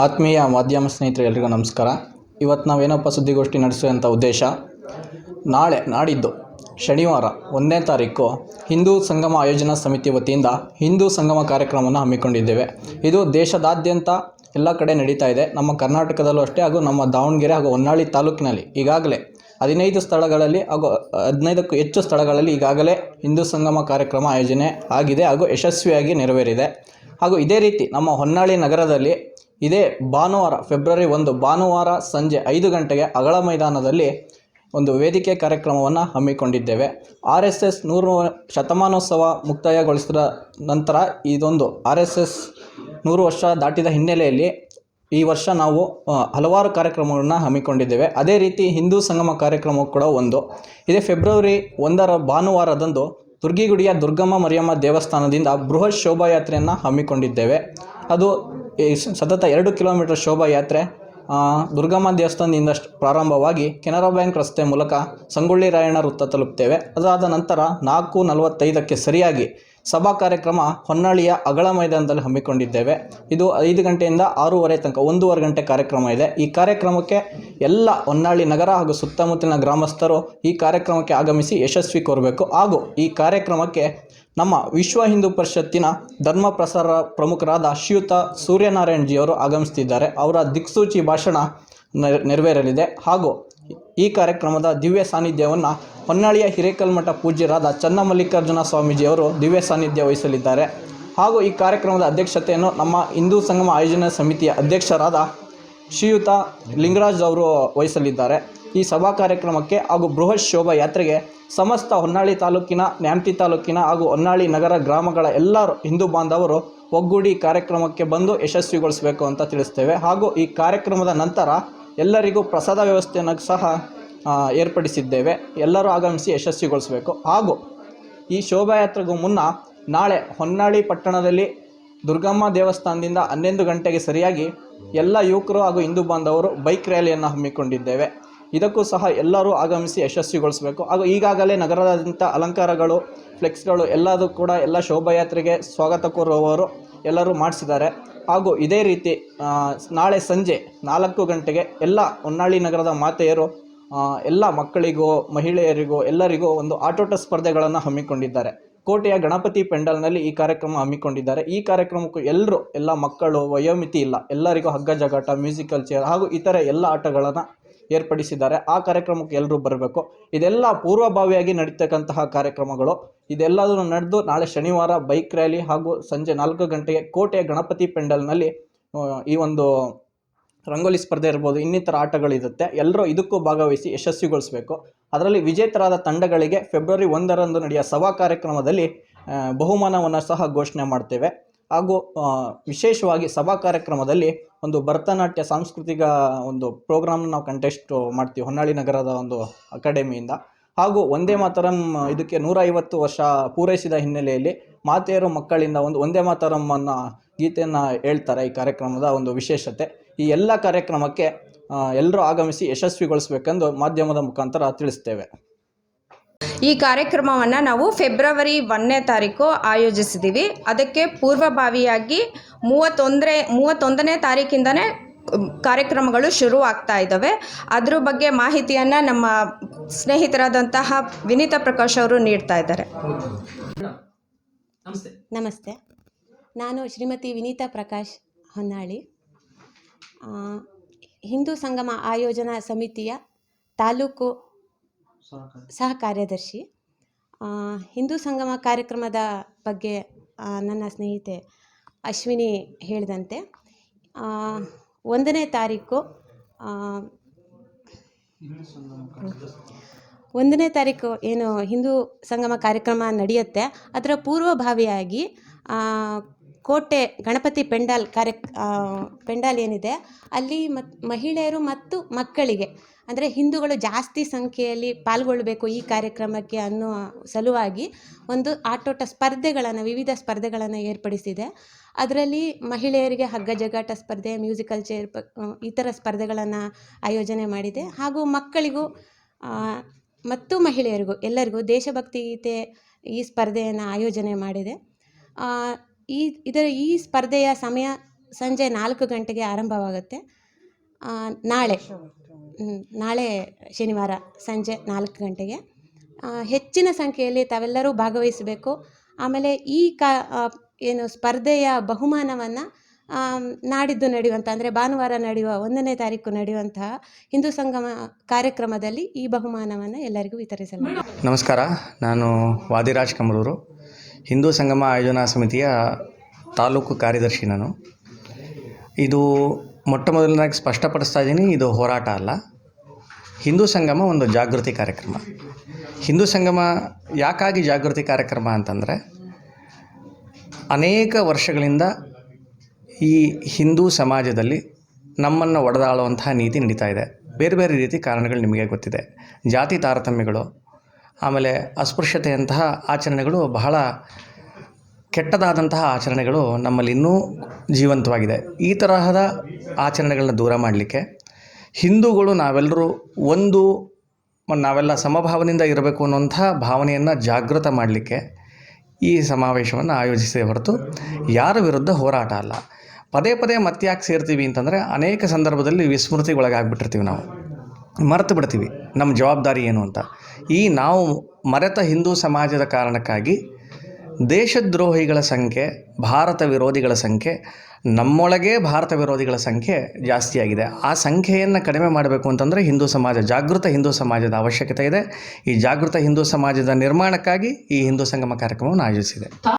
ಆತ್ಮೀಯ ಮಾಧ್ಯಮ ಸ್ನೇಹಿತರೆ, ಎಲ್ರಿಗೂ ನಮಸ್ಕಾರ. ಇವತ್ತು ನಾವೇನಪ್ಪ ಸುದ್ದಿಗೋಷ್ಠಿ ನಡೆಸುವಂಥ ಉದ್ದೇಶ? ನಾಳೆ, ನಾಡಿದ್ದು, ಶನಿವಾರ ಒಂದನೇ ತಾರೀಕು ಹಿಂದೂ ಸಂಗಮ ಆಯೋಜನಾ ಸಮಿತಿ ವತಿಯಿಂದ ಹಿಂದೂ ಸಂಗಮ ಕಾರ್ಯಕ್ರಮವನ್ನು ಹಮ್ಮಿಕೊಂಡಿದ್ದೇವೆ. ಇದು ದೇಶದಾದ್ಯಂತ ಎಲ್ಲ ಕಡೆ ನಡೀತಾ ಇದೆ. ನಮ್ಮ ಕರ್ನಾಟಕದಲ್ಲೂ ಅಷ್ಟೇ, ಹಾಗೂ ನಮ್ಮ ದಾವಣಗೆರೆ ಹಾಗೂ ಹೊನ್ನಾಳಿ ತಾಲೂಕಿನಲ್ಲಿ ಈಗಾಗಲೇ ಹದಿನೈದು ಸ್ಥಳಗಳಲ್ಲಿ ಹಾಗೂ ಹದಿನೈದಕ್ಕೂ ಹೆಚ್ಚು ಸ್ಥಳಗಳಲ್ಲಿ ಈಗಾಗಲೇ ಹಿಂದೂ ಸಂಗಮ ಕಾರ್ಯಕ್ರಮ ಆಯೋಜನೆ ಆಗಿದೆ ಹಾಗೂ ಯಶಸ್ವಿಯಾಗಿ ನೆರವೇರಿದೆ. ಹಾಗೂ ಇದೇ ರೀತಿ ನಮ್ಮ ಹೊನ್ನಾಳಿ ನಗರದಲ್ಲಿ ಇದೇ ಭಾನುವಾರ, ಫೆಬ್ರವರಿ ಒಂದು, ಭಾನುವಾರ ಸಂಜೆ ಐದು ಗಂಟೆಗೆ ಅಗಳ ಮೈದಾನದಲ್ಲಿ ಒಂದು ವೇದಿಕೆ ಕಾರ್ಯಕ್ರಮವನ್ನು ಹಮ್ಮಿಕೊಂಡಿದ್ದೇವೆ. ಆರ್ ಎಸ್ ಎಸ್ ನೂರು ಶತಮಾನೋತ್ಸವ ಮುಕ್ತಾಯಗೊಳಿಸಿದ ನಂತರ ಇದೊಂದು ಆರ್ ಎಸ್ ಎಸ್ ನೂರು ವರ್ಷ ದಾಟಿದ ಹಿನ್ನೆಲೆಯಲ್ಲಿ ಈ ವರ್ಷ ನಾವು ಹಲವಾರು ಕಾರ್ಯಕ್ರಮಗಳನ್ನು ಹಮ್ಮಿಕೊಂಡಿದ್ದೇವೆ. ಅದೇ ರೀತಿ ಹಿಂದೂ ಸಂಗಮ ಕಾರ್ಯಕ್ರಮ ಕೂಡ ಒಂದು. ಇದೇ ಫೆಬ್ರವರಿ ಒಂದರ ಭಾನುವಾರದಂದು ದುರ್ಗಿಗುಡಿಯ ದುರ್ಗಮ್ಮ ಮರಿಯಮ್ಮ ದೇವಸ್ಥಾನದಿಂದ ಬೃಹತ್ ಶೋಭಾಯಾತ್ರೆಯನ್ನು ಹಮ್ಮಿಕೊಂಡಿದ್ದೇವೆ. ಅದು ಸತತ ಎರಡು ಕಿಲೋಮೀಟರ್ ಶೋಭಾಯಾತ್ರೆ ದುರ್ಗಮ್ಮ ದೇವಸ್ಥಾನದಿಂದ ಪ್ರಾರಂಭವಾಗಿ ಕೆನರಾ ಬ್ಯಾಂಕ್ ರಸ್ತೆ ಮೂಲಕ ಸಂಗೊಳ್ಳಿ ರಾಯಣ್ಣ ವೃತ್ತ ತಲುಪ್ತೇವೆ. ಅದಾದ ನಂತರ ನಾಲ್ಕು ನಲವತ್ತೈದಕ್ಕೆ ಸರಿಯಾಗಿ ಸಭಾ ಕಾರ್ಯಕ್ರಮ ಹೊನ್ನಾಳಿಯ ಅಗಳ ಮೈದಾನದಲ್ಲಿ ಹಮ್ಮಿಕೊಂಡಿದ್ದೇವೆ. ಇದು ಐದು ಗಂಟೆಯಿಂದ ಆರೂವರೆ ತನಕ, ಒಂದೂವರೆ ಗಂಟೆ ಕಾರ್ಯಕ್ರಮ ಇದೆ. ಈ ಕಾರ್ಯಕ್ರಮಕ್ಕೆ ಎಲ್ಲ ಹೊನ್ನಾಳಿ ನಗರ ಹಾಗೂ ಸುತ್ತಮುತ್ತಲಿನ ಗ್ರಾಮಸ್ಥರು ಈ ಕಾರ್ಯಕ್ರಮಕ್ಕೆ ಆಗಮಿಸಿ ಯಶಸ್ವಿ ಕೋರಬೇಕು. ಹಾಗೂ ಈ ಕಾರ್ಯಕ್ರಮಕ್ಕೆ ನಮ್ಮ ವಿಶ್ವ ಹಿಂದೂ ಪರಿಷತ್ತಿನ ಧರ್ಮ ಪ್ರಸಾರ ಪ್ರಮುಖರಾದ ಶ್ರೀಯುತ ಸೂರ್ಯನಾರಾಯಣಜಿಯವರು ಆಗಮಿಸುತ್ತಿದ್ದಾರೆ. ಅವರ ದಿಕ್ಸೂಚಿ ಭಾಷಣ ನೆರ- ನೆರವೇರಲಿದೆ. ಹಾಗೂ ಈ ಕಾರ್ಯಕ್ರಮದ ದಿವ್ಯ ಸಾನ್ನಿಧ್ಯವನ್ನು ಹೊನ್ನಾಳಿಯ ಹಿರೇಕಲ್ಮಠ ಪೂಜ್ಯರಾದ ಚನ್ನಮಲ್ಲಿಕಾರ್ಜುನ ಸ್ವಾಮೀಜಿಯವರು ದಿವ್ಯ ಸಾನ್ನಿಧ್ಯ ವಹಿಸಲಿದ್ದಾರೆ. ಹಾಗೂ ಈ ಕಾರ್ಯಕ್ರಮದ ಅಧ್ಯಕ್ಷತೆಯನ್ನು ನಮ್ಮ ಹಿಂದೂ ಸಂಗಮ ಆಯೋಜನಾ ಸಮಿತಿಯ ಅಧ್ಯಕ್ಷರಾದ ಶ್ರೀಯುತ ಲಿಂಗರಾಜ್ ಅವರು ವಹಿಸಲಿದ್ದಾರೆ. ಈ ಸಭಾ ಕಾರ್ಯಕ್ರಮಕ್ಕೆ ಹಾಗೂ ಬೃಹತ್ ಶೋಭಾ ಯಾತ್ರೆಗೆ ಸಮಸ್ತ ಹೊನ್ನಾಳಿ ತಾಲೂಕಿನ, ನ್ಯಾಮತಿ ತಾಲೂಕಿನ ಹಾಗೂ ಹೊನ್ನಾಳಿ ನಗರ ಗ್ರಾಮಗಳ ಎಲ್ಲ ಹಿಂದೂ ಬಾಂಧವರು ಒಗ್ಗೂಡಿ ಕಾರ್ಯಕ್ರಮಕ್ಕೆ ಬಂದು ಯಶಸ್ವಿಗೊಳಿಸಬೇಕು ಅಂತ ತಿಳಿಸ್ತೇವೆ. ಹಾಗೂ ಈ ಕಾರ್ಯಕ್ರಮದ ನಂತರ ಎಲ್ಲರಿಗೂ ಪ್ರಸಾದ ವ್ಯವಸ್ಥೆಯನ್ನು ಸಹ ಏರ್ಪಡಿಸಿದ್ದೇವೆ. ಎಲ್ಲರೂ ಆಗಮಿಸಿ ಯಶಸ್ವಿಗೊಳಿಸಬೇಕು. ಹಾಗೂ ಈ ಶೋಭಾಯಾತ್ರೆಗೂ ಮುನ್ನ ನಾಳೆ ಹೊನ್ನಾಳಿ ಪಟ್ಟಣದಲ್ಲಿ ದುರ್ಗಮ್ಮ ದೇವಸ್ಥಾನದಿಂದ ಹನ್ನೊಂದು ಗಂಟೆಗೆ ಸರಿಯಾಗಿ ಎಲ್ಲ ಯುವಕರು ಹಾಗೂ ಹಿಂದೂ ಬಾಂಧವರು ಬೈಕ್ ರ್ಯಾಲಿಯನ್ನು ಹಮ್ಮಿಕೊಂಡಿದ್ದೇವೆ. ಇದಕ್ಕೂ ಸಹ ಎಲ್ಲರೂ ಆಗಮಿಸಿ ಯಶಸ್ವಿಗೊಳಿಸಬೇಕು. ಹಾಗೂ ಈಗಾಗಲೇ ನಗರದಾದ್ಯಂತ ಅಲಂಕಾರಗಳು, ಫ್ಲೆಕ್ಸ್ಗಳು ಎಲ್ಲದೂ ಕೂಡ ಎಲ್ಲ ಶೋಭಾಯಾತ್ರೆಗೆ ಸ್ವಾಗತ ಕೋರುವವರು ಎಲ್ಲರೂ ಮಾಡಿಸಿದ್ದಾರೆ. ಹಾಗೂ ಇದೇ ರೀತಿ ನಾಳೆ ಸಂಜೆ ನಾಲ್ಕು ಗಂಟೆಗೆ ಎಲ್ಲ ಹೊನ್ನಾಳಿ ನಗರದ ಮಾತೆಯರು ಎಲ್ಲ ಮಕ್ಕಳಿಗೂ, ಮಹಿಳೆಯರಿಗೂ, ಎಲ್ಲರಿಗೂ ಒಂದು ಆಟೋಟ ಸ್ಪರ್ಧೆಗಳನ್ನು ಹಮ್ಮಿಕೊಂಡಿದ್ದಾರೆ. ಕೋಟೆಯ ಗಣಪತಿ ಪೆಂಡಲ್ನಲ್ಲಿ ಈ ಕಾರ್ಯಕ್ರಮ ಹಮ್ಮಿಕೊಂಡಿದ್ದಾರೆ. ಈ ಕಾರ್ಯಕ್ರಮಕ್ಕೂ ಎಲ್ಲರೂ ಎಲ್ಲ ಮಕ್ಕಳು, ವಯೋಮಿತಿ ಇಲ್ಲ, ಎಲ್ಲರಿಗೂ ಹಗ್ಗ, ಜಗಾಟ, ಮ್ಯೂಸಿಕಲ್ ಚೇರ್ ಹಾಗೂ ಇತರ ಎಲ್ಲ ಆಟಗಳನ್ನು ಏರ್ಪಡಿಸಿದ್ದಾರೆ. ಆ ಕಾರ್ಯಕ್ರಮಕ್ಕೆ ಎಲ್ಲರೂ ಬರಬೇಕು. ಇದೆಲ್ಲ ಪೂರ್ವಭಾವಿಯಾಗಿ ನಡೀತಕ್ಕಂತಹ ಕಾರ್ಯಕ್ರಮಗಳು. ಇದೆಲ್ಲದನ್ನು ನಡೆದು ನಾಳೆ ಶನಿವಾರ ಬೈಕ್ ರ್ಯಾಲಿ ಹಾಗೂ ಸಂಜೆ ನಾಲ್ಕು ಗಂಟೆಗೆ ಕೋಟೆಯ ಗಣಪತಿ ಪೆಂಡಲ್ನಲ್ಲಿ ಈ ಒಂದು ರಂಗೋಲಿ ಸ್ಪರ್ಧೆ ಇರ್ಬೋದು, ಇನ್ನಿತರ ಆಟಗಳಿರುತ್ತೆ. ಎಲ್ಲರೂ ಇದಕ್ಕೂ ಭಾಗವಹಿಸಿ ಯಶಸ್ವಿಗೊಳಿಸಬೇಕು. ಅದರಲ್ಲಿ ವಿಜೇತರಾದ ತಂಡಗಳಿಗೆ ಫೆಬ್ರವರಿ ಒಂದರಂದು ನಡೆಯುವ ಸಭಾ ಕಾರ್ಯಕ್ರಮದಲ್ಲಿ ಬಹುಮಾನವನ್ನು ಸಹ ಘೋಷಣೆ ಮಾಡ್ತೇವೆ. ಹಾಗೂ ವಿಶೇಷವಾಗಿ ಸಭಾ ಕಾರ್ಯಕ್ರಮದಲ್ಲಿ ಒಂದು ಭರತನಾಟ್ಯ ಸಾಂಸ್ಕೃತಿಕ ಒಂದು ಪ್ರೋಗ್ರಾಮ್ನ ನಾವು ಕಂಟೆಸ್ಟ್ ಮಾಡ್ತೀವಿ, ಹೊನ್ನಾಳಿ ನಗರದ ಒಂದು ಅಕಾಡೆಮಿಯಿಂದ. ಹಾಗೂ ಒಂದೇ ಮಾತರಂ, ಇದಕ್ಕೆ ನೂರ ಐವತ್ತು ವರ್ಷ ಪೂರೈಸಿದ ಹಿನ್ನೆಲೆಯಲ್ಲಿ ಮಾತೆಯರು ಮಕ್ಕಳಿಂದ ಒಂದು ಒಂದೇ ಮಾತರಂ ಅನ್ನೋ ಗೀತೆಯನ್ನು ಹೇಳ್ತಾರೆ ಈ ಕಾರ್ಯಕ್ರಮದ ಒಂದು ವಿಶೇಷತೆ. ಈ ಎಲ್ಲ ಕಾರ್ಯಕ್ರಮಕ್ಕೆ ಎಲ್ಲರೂ ಆಗಮಿಸಿ ಯಶಸ್ವಿಗೊಳಿಸಬೇಕೆಂದು ಮಾಧ್ಯಮದ ಮುಖಾಂತರ ತಿಳಿಸ್ತೇವೆ. ಈ ಕಾರ್ಯಕ್ರಮವನ್ನು ನಾವು ಫೆಬ್ರವರಿ ಒಂದನೇ ತಾರೀಕು ಆಯೋಜಿಸಿದ್ದೀವಿ ಅದಕ್ಕೆ ಪೂರ್ವಭಾವಿಯಾಗಿ ಮೂವತ್ತೊಂದರೆ ಮೂವತ್ತೊಂದನೇ ತಾರೀಕಿಂದನೇ ಕಾರ್ಯಕ್ರಮಗಳು ಶುರು ಆಗ್ತಾ ಇದ್ದಾವೆ. ಅದ್ರ ಬಗ್ಗೆ ಮಾಹಿತಿಯನ್ನು ನಮ್ಮ ಸ್ನೇಹಿತರಾದಂತಹ ವಿನೀತಾ ಪ್ರಕಾಶ್ ಅವರು ನೀಡ್ತಾ ಇದ್ದಾರೆ. ನಮಸ್ತೆ. ನಾನು ಶ್ರೀಮತಿ ವಿನೀತಾ ಪ್ರಕಾಶ್ ಹೊನ್ನಾಳಿ. ಹಿಂದೂ ಸಂಗಮ ಆಯೋಜನಾ ಸಮಿತಿಯ ತಾಲೂಕು ಸಹ ಕಾರ್ಯದರ್ಶಿ ಹಿಂದೂ ಸಂಗಮ ಕಾರ್ಯಕ್ರಮದ ಬಗ್ಗೆ ನನ್ನ ಸ್ನೇಹಿತೆ ಅಶ್ವಿನಿ ಹೇಳಿದಂತೆ ಒಂದನೇ ತಾರೀಕು ಒಂದನೇ ತಾರೀಕು ಏನು ಹಿಂದೂ ಸಂಗಮ ಕಾರ್ಯಕ್ರಮ ನಡೆಯುತ್ತೆ. ಅದರ ಪೂರ್ವಭಾವಿಯಾಗಿ ಕೋಟೆ ಗಣಪತಿ ಪೆಂಡಾಲ್ ಕಾರ್ಯ ಪೆಂಡಾಲ್ ಏನಿದೆ, ಅಲ್ಲಿ ಮತ್, ಮಹಿಳೆಯರು ಮತ್ತು ಮಕ್ಕಳಿಗೆ, ಅಂದರೆ ಹಿಂದೂಗಳು ಜಾಸ್ತಿ ಸಂಖ್ಯೆಯಲ್ಲಿ ಪಾಲ್ಗೊಳ್ಳಬೇಕು ಈ ಕಾರ್ಯಕ್ರಮಕ್ಕೆ ಅನ್ನೋ ಸಲುವಾಗಿ ಒಂದು ಆಟೋಟ ಸ್ಪರ್ಧೆಗಳನ್ನು, ವಿವಿಧ ಸ್ಪರ್ಧೆಗಳನ್ನು ಏರ್ಪಡಿಸಿದೆ. ಅದರಲ್ಲಿ ಮಹಿಳೆಯರಿಗೆ ಹಗ್ಗ ಜಗಾಟ ಸ್ಪರ್ಧೆ, ಮ್ಯೂಸಿಕಲ್ ಚೇರ್ ಈ ಥರ ಸ್ಪರ್ಧೆಗಳನ್ನು ಆಯೋಜನೆ ಮಾಡಿದೆ. ಹಾಗೂ ಮಕ್ಕಳಿಗೂ ಮತ್ತು ಮಹಿಳೆಯರಿಗೂ, ಎಲ್ಲರಿಗೂ ದೇಶಭಕ್ತಿ ಗೀತೆ ಈ ಸ್ಪರ್ಧೆಯನ್ನು ಆಯೋಜನೆ ಮಾಡಿದೆ. ಈ ಇದರ ಈ ಸ್ಪರ್ಧೆಯ ಸಮಯ ಸಂಜೆ ನಾಲ್ಕು ಗಂಟೆಗೆ ಆರಂಭವಾಗುತ್ತೆ. ನಾಳೆ. ನಾಳೆ ಶನಿವಾರ ಸಂಜೆ ನಾಲ್ಕು ಗಂಟೆಗೆ. ಹೆಚ್ಚಿನ ಸಂಖ್ಯೆಯಲ್ಲಿ ತಾವೆಲ್ಲರೂ ಭಾಗವಹಿಸಬೇಕು. ಆಮೇಲೆ ಈ ಕಾ ಏನು ಸ್ಪರ್ಧೆಯ ಬಹುಮಾನವನ್ನು ನಾಡಿದ್ದು ನಡೆಯುವಂಥ ಅಂದರೆ ಭಾನುವಾರ ನಡೆಯುವ ಒಂದನೇ ತಾರೀಕು ನಡೆಯುವಂತಹ ಹಿಂದೂ ಸಂಗಮ ಕಾರ್ಯಕ್ರಮದಲ್ಲಿ ಈ ಬಹುಮಾನವನ್ನು ಎಲ್ಲರಿಗೂ ವಿತರಿಸಲಾಗಿದೆ ನಮಸ್ಕಾರ, ನಾನು ವಾದಿರಾಜ್ ಕಮಲೂರು ಹಿಂದೂ ಸಂಗಮ ಆಯೋಜನಾ ಸಮಿತಿಯ ತಾಲೂಕು ಕಾರ್ಯದರ್ಶಿ ನಾನು. ಇದು ಮೊಟ್ಟ ಮೊದಲನಾಗಿ ಸ್ಪಷ್ಟಪಡಿಸ್ತಾ ಇದ್ದೀನಿ, ಇದು ಹೋರಾಟ ಅಲ್ಲ. ಹಿಂದೂ ಸಂಗಮ ಒಂದು ಜಾಗೃತಿ ಕಾರ್ಯಕ್ರಮ. ಹಿಂದೂ ಸಂಗಮ ಯಾಕಾಗಿ ಜಾಗೃತಿ ಕಾರ್ಯಕ್ರಮ ಅಂತಂದರೆ, ಅನೇಕ ವರ್ಷಗಳಿಂದ ಈ ಹಿಂದೂ ಸಮಾಜದಲ್ಲಿ ನಮ್ಮನ್ನು ಒಡೆದಾಳುವಂತಹ ನೀತಿ ನಡೀತಾ ಇದೆ. ಬೇರೆ ಬೇರೆ ರೀತಿ ಕಾರಣಗಳು ನಿಮಗೆ ಗೊತ್ತಿದೆ. ಜಾತಿ ತಾರತಮ್ಯಗಳು ಆಮೇಲೆ ಅಸ್ಪೃಶ್ಯತೆಯಂತಹ ಆಚರಣೆಗಳು ಬಹಳ ಕೆಟ್ಟದಾದಂತಹ ಆಚರಣೆಗಳು ನಮ್ಮಲ್ಲಿ ಇನ್ನೂ ಜೀವಂತವಾಗಿದೆ. ಈ ತರಹದ ಆಚರಣೆಗಳನ್ನ ದೂರ ಮಾಡಲಿಕ್ಕೆ ಹಿಂದೂಗಳು ನಾವೆಲ್ಲರೂ ಒಂದು ನಾವೆಲ್ಲ ಸಮಭಾವನೆಯಿಂದ ಇರಬೇಕು ಅನ್ನುವಂಥ ಭಾವನೆಯನ್ನು ಜಾಗೃತ ಮಾಡಲಿಕ್ಕೆ ಈ ಸಮಾವೇಶವನ್ನು ಆಯೋಜಿಸಿದೆ ಹೊರತು ಯಾರ ವಿರುದ್ಧ ಹೋರಾಟ ಅಲ್ಲ. ಪದೇ ಪದೇ ಮತ್ತೆ ಯಾಕೆ ಸೇರ್ತೀವಿ ಅಂತಂದರೆ ಅನೇಕ ಸಂದರ್ಭದಲ್ಲಿ ವಿಸ್ಮೃತಿಗೊಳಗಾಗ್ಬಿಟ್ಟಿರ್ತೀವಿ ನಾವು. ಮರೆತು ಬಿಡ್ತೀವಿ. ನಮ್ಮ ಜವಾಬ್ದಾರಿ ಏನು ಅಂತ. ಈ ನಾವು ಮರೆತ ಹಿಂದೂ ಸಮಾಜದ ಕಾರಣಕ್ಕಾಗಿ ದೇಶದ್ರೋಹಿಗಳ ಸಂಖ್ಯೆ, ಭಾರತ ವಿರೋಧಿಗಳ ಸಂಖ್ಯೆ, ನಮ್ಮೊಳಗೇ ಭಾರತ ವಿರೋಧಿಗಳ ಸಂಖ್ಯೆ ಜಾಸ್ತಿಯಾಗಿದೆ ಆ ಸಂಖ್ಯೆಯನ್ನು ಕಡಿಮೆ ಮಾಡಬೇಕು ಅಂತಂದರೆ ಹಿಂದೂ ಸಮಾಜ, ಜಾಗೃತ ಹಿಂದೂ ಸಮಾಜದ ಅವಶ್ಯಕತೆ ಇದೆ. ಈ ಜಾಗೃತ ಹಿಂದೂ ಸಮಾಜದ ನಿರ್ಮಾಣಕ್ಕಾಗಿ ಈ ಹಿಂದೂ ಸಂಗಮ ಕಾರ್ಯಕ್ರಮವನ್ನು ಆಯೋಜಿಸಿದೆ.